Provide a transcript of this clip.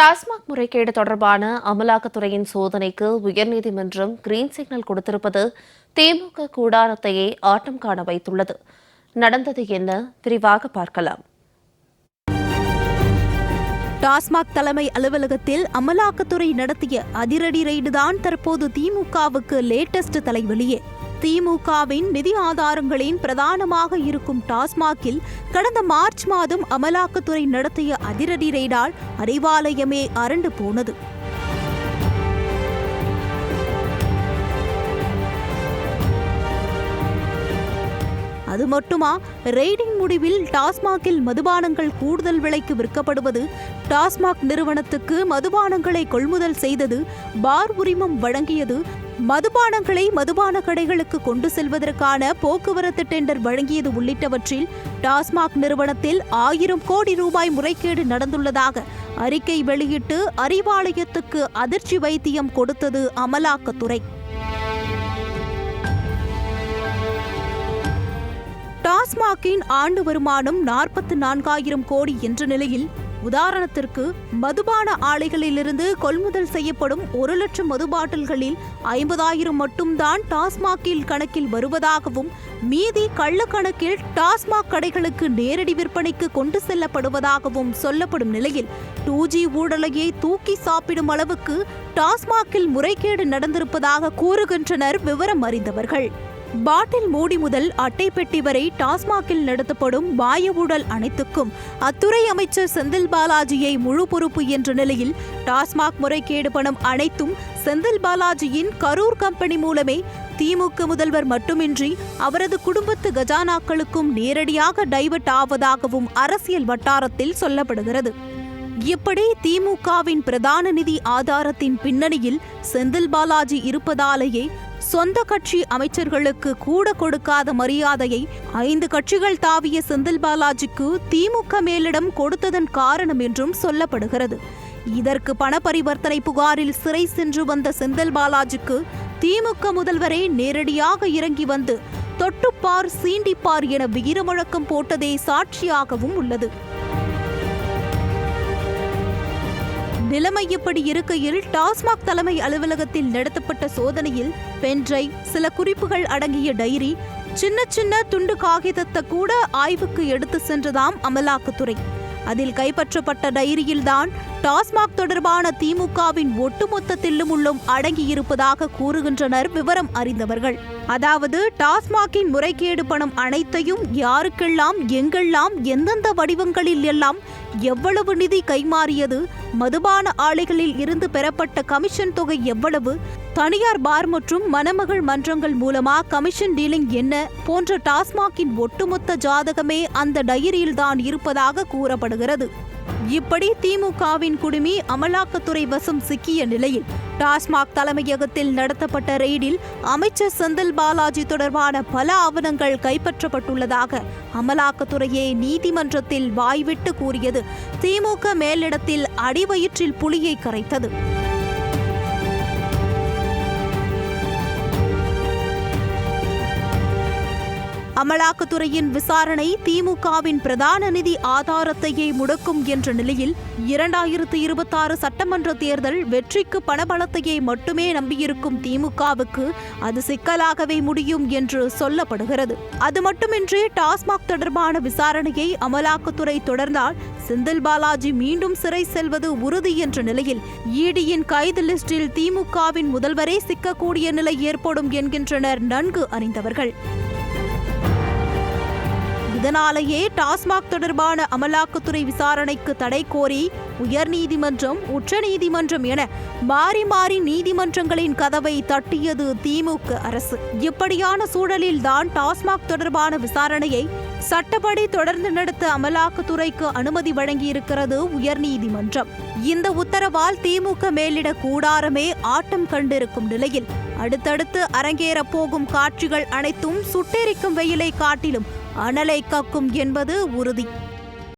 டாஸ்மாக் முறைகேடு தொடர்பான அமலாக்கத்துறையின் சோதனைக்கு உயர்நீதிமன்றம் கிரீன் சிக்னல் கொடுத்திருப்பது திமுக கூடாரத்தையே ஆட்டம் காண வைத்துள்ளது. நடந்தது என்ன? விரிவாக பார்க்கலாம். டாஸ்மாக் தலைமை அலுவலகத்தில் அமலாக்கத்துறை நடத்திய அதிரடி ரெய்டுதான் தற்போது திமுகவுக்கு லேட்டஸ்ட் தலைவலியே. திமுகவின் நிதி ஆதாரங்களின் பிரதானமாக இருக்கும் டாஸ்மாகில் கடந்த மார்ச் மாதம் அமலாக்கத்துறை நடத்திய அதிரடி ரெய்டால் அறிவாலயமே அரண்டு போனது. அது மட்டுமா ரெய்டிங் முடிவில் டாஸ்மாகில் மதுபானங்கள் கூடுதல் விலைக்கு விற்கப்படுவது டாஸ்மாக் நிறுவனத்துக்கு மதுபானங்களை கொள்முதல் செய்தது பார் உரிமம் வழங்கியது மதுபானங்களை மதுபான கடைகளுக்கு கொண்டு செல்வதற்கான போக்குவரத்து டெண்டர் வழங்கியது உள்ளிட்டவற்றில் டாஸ்மாக் நிறுவனத்தில் ஆயிரம் கோடி ரூபாய் முறைகேடு நடந்துள்ளதாக அறிக்கை வெளியிட்டு அறிவாலயத்துக்கு அதிர்ச்சி வைத்தியம் கொடுத்தது அமலாக்கத்துறை. டாஸ்மாகின் ஆண்டு வருமானம் நாற்பத்தி நான்காயிரம் கோடி என்ற நிலையில் உதாரணத்திற்கு மதுபான ஆலைகளிலிருந்து கொள்முதல் செய்யப்படும் ஒரு லட்சம் மது பாட்டில்களில் ஐம்பதாயிரம் மட்டும்தான் டாஸ்மாகில் கணக்கில் வருவதாகவும் மீதி கள்ளக்கணக்கில் டாஸ்மாக் கடைகளுக்கு நேரடி விற்பனைக்கு கொண்டு செல்லப்படுவதாகவும் சொல்லப்படும் நிலையில் டூ ஜி ஊழலையை தூக்கி சாப்பிடும் அளவுக்கு டாஸ்மாகில் முறைகேடு நடந்திருப்பதாக கூறுகின்றனர் விவரம் அறிந்தவர்கள் பாட்டில் மூடி முதல் அட்டை பெட்டி வரை டாஸ்மாகில் நடத்தப்படும் மாய ஊழல் அனைத்துக்கும் அத்துறை அமைச்சர் செந்தில் பாலாஜியை முழு பொறுப்பு என்ற நிலையில் டாஸ்மாக் முறைகேடு பணம் அனைத்தும் செந்தில் பாலாஜியின் கரூர் கம்பெனி மூலமே திமுக முதல்வர் மட்டுமின்றி அவரது குடும்பத்து கஜானாக்களுக்கும் நேரடியாக டைவர்ட் ஆவதாகவும் அரசியல் வட்டாரத்தில் சொல்லப்படுகிறது. இப்படி திமுகவின் பிரதான நிதி ஆதாரத்தின் பின்னணியில் செந்தில் பாலாஜி இருப்பதாலேயே சொந்த கட்சி அமைச்சர்களுக்கு கூட கொடுக்காத மரியாதையை ஐந்து கட்சிகள் தாவிய செந்தில் பாலாஜிக்கு திமுக மேலிடம் கொடுத்ததன் காரணம் என்றும் சொல்லப்படுகிறது. இதற்கு பண பரிவர்த்தனை புகாரில் சிறை சென்று வந்த செந்தில் பாலாஜிக்கு திமுக முதல்வரே நேரடியாக இறங்கி வந்து தொட்டுப்பார் சீண்டிப்பார் என வீரமுழக்கம் போட்டதே சாட்சியாகவும் உள்ளது. நிலைமை இப்படி இருக்கையில் டாஸ்மாக் தலைமை அலுவலகத்தில் நடத்தப்பட்ட சோதனையில் பென்ட்ரை சில குறிப்புகள் அடங்கிய டைரி சின்ன சின்ன துண்டு காகிதத்தை கூட ஆய்வுக்கு எடுத்து சென்றதாம் அமலாக்கத்துறை. அதில் கைப்பற்றப்பட்ட டைரியில்தான் டாஸ்மாக் தொடர்பான திமுகவின் ஒட்டுமொத்த தில்லுமுள்ளும் அடங்கியிருப்பதாக கூறுகின்றனர் விவரம் அறிந்தவர்கள். அதாவது டாஸ்மாகின் முறைகேடு பணம் அனைத்தையும் யாருக்கெல்லாம் எங்கெல்லாம் எந்தெந்த வடிவங்களில் எல்லாம் எவ்வளவு நிதி கைமாறியது மதுபான ஆலைகளில் இருந்து பெறப்பட்ட கமிஷன் தொகை எவ்வளவு தனியார் பார் மற்றும் மணமகள் மன்றங்கள் மூலமா கமிஷன் டீலிங் என்ன போன்ற டாஸ்மாகின் ஒட்டுமொத்த ஜாதகமே அந்த டைரியில்தான் இருப்பதாக கூறப்படுகிறது. இப்படி திமுகவின் குடுமி அமலாக்கத்துறை வசம் சிக்கிய நிலையில் டாஸ்மாக் தலைமையகத்தில் நடத்தப்பட்ட ரெய்டில் அமைச்சர் செந்தில் பாலாஜி தொடர்பான பல ஆவணங்கள் கைப்பற்றப்பட்டுள்ளதாக அமலாக்கத்துறையே நீதிமன்றத்தில் வாய்விட்டு கூறியது. திமுக மேலிடத்தில் அடிவயிற்றில் புலியை கரைத்தது. அமலாக்கத்துறையின் விசாரணை திமுகவின் பிரதான நிதி ஆதாரத்தையே முடக்கும் என்ற நிலையில் இரண்டாயிரத்து இருபத்தாறு சட்டமன்ற தேர்தல் வெற்றிக்கு பணபலத்தையே மட்டுமே நம்பியிருக்கும் திமுகவுக்கு அது சிக்கலாகவே முடியும் என்று சொல்லப்படுகிறது. அது மட்டுமின்றி டாஸ்மாக் தொடர்பான விசாரணையை அமலாக்கத்துறை தொடர்ந்தால் செந்தில் பாலாஜி மீண்டும் சிறை செல்வது உறுதி என்ற நிலையில் ஈடியின் கைது லிஸ்டில் திமுகவின் முதல்வரே சிக்கக்கூடிய நிலை ஏற்படும் என்கின்றனர் நன்கு அறிந்தவர்கள். இதனாலேயே டாஸ்மாக் தொடர்பான அமலாக்கத்துறை விசாரணைக்கு தடை கோரி உயர்நீதிமன்றம் உச்சநீதிமன்றம் என மாறி மாறி நீதிமன்றங்களின் கதவை தட்டியது திமுக அரசு. இப்படியான சூழலில் தான் டாஸ்மாக் தொடர்பான விசாரணையை சட்டப்படி தொடர்ந்து நடத்த அமலாக்கத்துறைக்கு அனுமதி வழங்கியிருக்கிறது உயர்நீதிமன்றம். இந்த உத்தரவால் திமுக மேலிட கூடாரமே ஆட்டம் கண்டிருக்கும் நிலையில் அடுத்தடுத்து அரங்கேறப் போகும் காட்சிகள் அனைத்தும் சுட்டெரிக்கும் வெயிலை காட்டிலும் அனலை காக்கும் என்பது உறுதி.